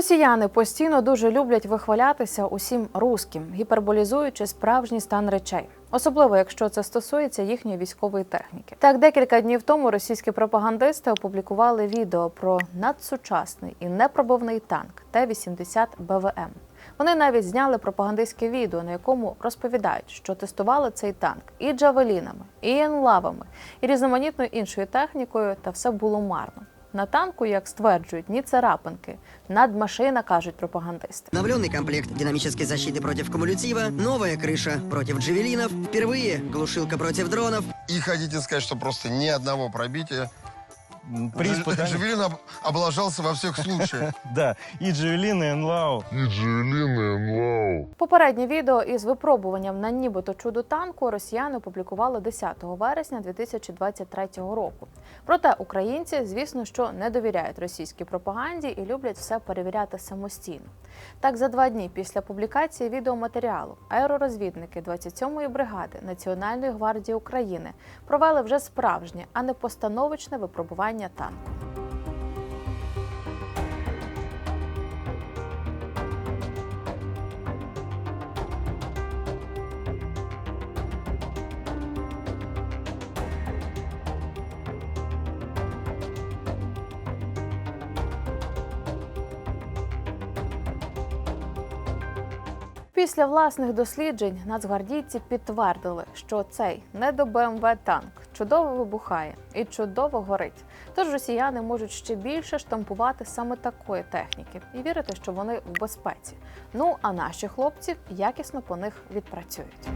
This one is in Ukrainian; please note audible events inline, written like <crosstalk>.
Росіяни постійно дуже люблять вихвалятися усім руським, гіперболізуючи справжній стан речей, особливо якщо це стосується їхньої військової техніки. Так, декілька днів тому російські пропагандисти опублікували відео про надсучасний і непробивний танк Т-80 БВМ. Вони навіть зняли пропагандистське відео, на якому розповідають, що тестували цей танк і джавелінами, і енлавами, і різноманітною іншою технікою, та все було марно. На танку, як стверджують, ні царапинки. Надмашина, кажуть пропагандисти. Обновленный комплект динамической защиты против кумулятива, новая крыша против джавелинов, впервые глушилка против дронов, И хотите сказать, что просто ни одного пробития? М, При Дж- испытании, Джавелин об- облажался во всех случаях. <laughs> да, и Джавелин, и Энлау. И Джавелин, и Энлау. Попереднє відео із випробуванням на нібито чудо танку росіяни опублікували 10 вересня 2023 року. Проте українці, звісно, що не довіряють російській пропаганді і люблять все перевіряти самостійно. Так, за два дні після публікації відеоматеріалу аеророзвідники 27-ї бригади Національної гвардії України провели вже справжнє, а не постановочне випробування танку. Після власних досліджень нацгвардійці підтвердили, що цей не танк чудово вибухає і чудово горить. Тож росіяни можуть ще більше штампувати саме такої техніки і вірити, що вони в безпеці. Ну а наші хлопці якісно по них відпрацюють.